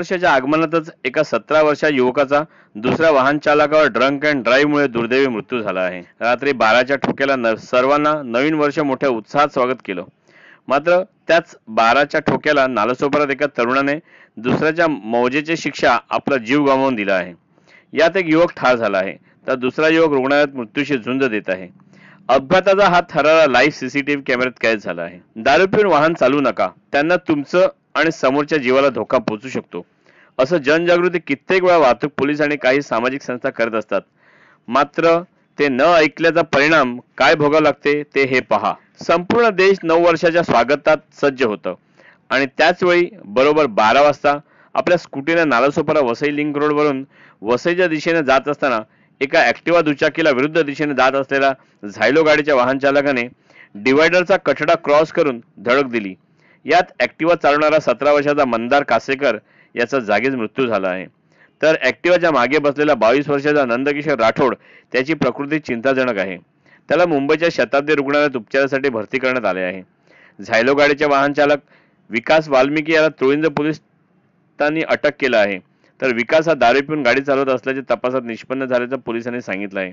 वर्षाच्या आगमनातच एका सतरा वर्षा युवकाचा दुसऱ्या वाहन चालकावर ड्रंक अँड ड्राईव्हमुळे दुर्दैवी मृत्यू झाला आहे. रात्री बाराच्या ठोक्याला न सर्वांना नवीन वर्ष मोठ्या उत्साहात स्वागत केलं. मात्र त्याच बाराच्या ठोक्याला नालासोपारात एका तरुणाने दुसऱ्याच्या मौजेची शिक्षा आपला जीव गमावून दिला आहे. यात एक युवक ठार झाला आहे. तर दुसरा युवक रुग्णालयात मृत्यूशी झुंज देत आहे. अपघाताचा हा थरारा लाईव्ह सीसीटीव्ही कॅमेऱ्यात कैद झाला आहे. दारू पिऊन वाहन चालू नका. त्यांना तुमचं आणि समोरच्या जीवाला धोका पोहोचू शकतो. असं जनजागृती कित्येक वेळा वाहतूक पोलीस आणि काही सामाजिक संस्था करत असतात. मात्र ते न ऐकल्याचा परिणाम काय भोगावं लागते ते हे पहा. संपूर्ण देश नऊ वर्षाच्या स्वागतात सज्ज होतं. आणि त्याच वेळी बरोबर बारा वाजता आपल्या स्कूटीने नालासोपारा वसई लिंक रोडवरून वसईच्या दिशेने जात असताना एका ऍक्टिवा दुचाकीला विरुद्ध दिशेने जात असलेल्या झायलो गाडीच्या वाहन चालकाने डिवायडरचा कठडा क्रॉस करून धडक दिली. यात ॲक्टिवा चालवणारा सतरा वर्षाचा मंदार कासेकर याचा जागीच मृत्यू झाला आहे. तर ॲक्टिवाच्या मागे बसलेला बावीस वर्षाचा नंदकिशोर राठोड त्याची प्रकृती चिंताजनक आहे. त्याला मुंबईच्या शताब्दी रुग्णालयात उपचारासाठी भरती करण्यात आले आहे. झायलो गाडीचे वाहन चालक विकास वाल्मिकी याला तुळिंज पोलिसांनी अटक केलं आहे. तर विकास हा दारू पिऊन गाडी चालवत असल्याचे तपासात निष्पन्न झाल्याचं पोलिसांनी सांगितलं आहे.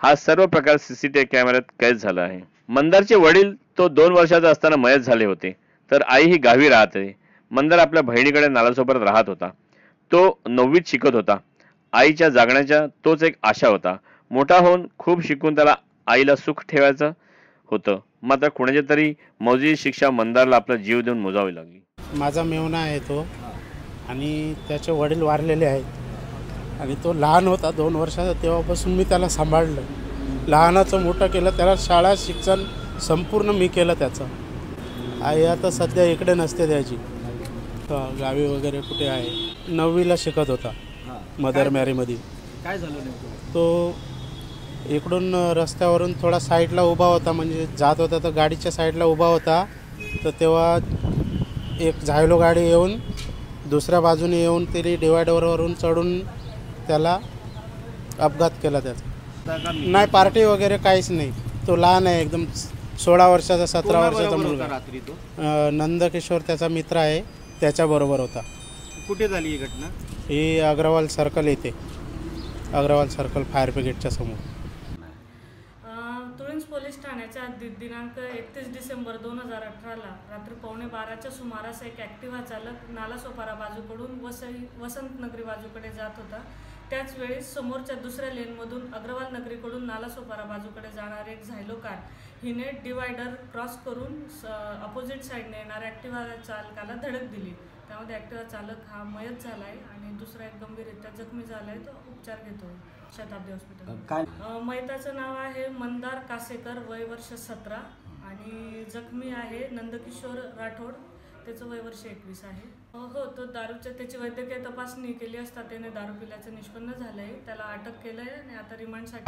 हा सर्व प्रकार सीसीटीव्ही कॅमेऱ्यात कैद झाला आहे. मंदारचे वडील तो दोन वर्षाचा असताना मयत झाले होते. तर आई ही गावी राहते. मंदार आपल्या बहिणीकडे नालासोबत राहत होता. तो नववीत शिकत होता. आईच्या जागण्याच्या तोच एक आशा होता. मोठा होऊन खूप शिकून त्याला आईला सुख ठेवायचं होतं. मात्र कुणाच्या तरी मौजी शिक्षा मंदारला आपला जीव देऊन मोजावी लागली. माझा मेवना आहे तो. आणि त्याचे वडील वारलेले आहेत. आणि तो लहान होता दोन वर्षाचा. तेव्हापासून मी त्याला सांभाळलं. लहानाचं मोठं केलं. त्याला शाळा शिक्षण संपूर्ण मी केलं त्याचं. आई आता सध्या इकडे नसते त्याची गावी वगैरे कुठे आहे? नववीला शिकत होता मदर मॅरीमध्ये. काय झालं तो इकडून रस्त्यावरून थोडा साईडला उभा होता म्हणजे जात होता तर गाडीच्या साईडला उभा होता. तर तेव्हा एक झायलो गाडी येऊन दुसऱ्या बाजूने येऊन तिने डिवायडरवरून चढून त्याला अपघात केला त्याचा. नाही पार्टी वगैरे काहीच नाही. तो लहान आहे एकदम सोळा वर्षाचा सतरा वर्षाचा मुलगा. रात्री तो? अं, नंदकिशोर त्याचा मित्र आहे त्याच्याबरोबर होता. कुठे झाली ही घटना? ही अग्रवाल सर्कल येते. अग्रवाल सर्कल फायर ब्रिगेडच्या समोर. अ, तुळींज पोलीस ठाण्याच्या दिनांक एकतीस डिसेंबर दोन हजार अठराला रात्री पावणे बाराच्या सुमारास एक ॲक्टिव्हा चालक नालासोपारा बाजूकडून वसई वसंत नगरी बाजूकडे जात होता. त्याच वेळी समोरच्या दुसऱ्या लेनमधून अग्रवाल नगरीकडून नालासोपारा बाजूकडे जाणारी एक झायलो कार. हिने डिवायडर क्रॉस करून अपोजिट साईडने येणाऱ्या ॲक्टिव्हा चालकाला धडक दिली. त्यामध्ये ॲक्टिव्हा चालक हा मयत झाला आहे आणि दुसरा एक गंभीररित्या जखमी झाला आहे तो उपचार घेतो शताब्दी हॉस्पिटल. मैताचं नाव आहे मंदार कासेकर वय वर्ष सतरा. आणि जखमी आहे नंदकिशोर राठोड. त्याचं वय वर्ष एकवीस आहे. हो तो दारूच्या त्याची वैद्यकीय तपासणी केली असता त्याने दारू पिल्याचं निष्पन्न झालंय. त्याला अटक केलंय आणि आता रिमांडसाठी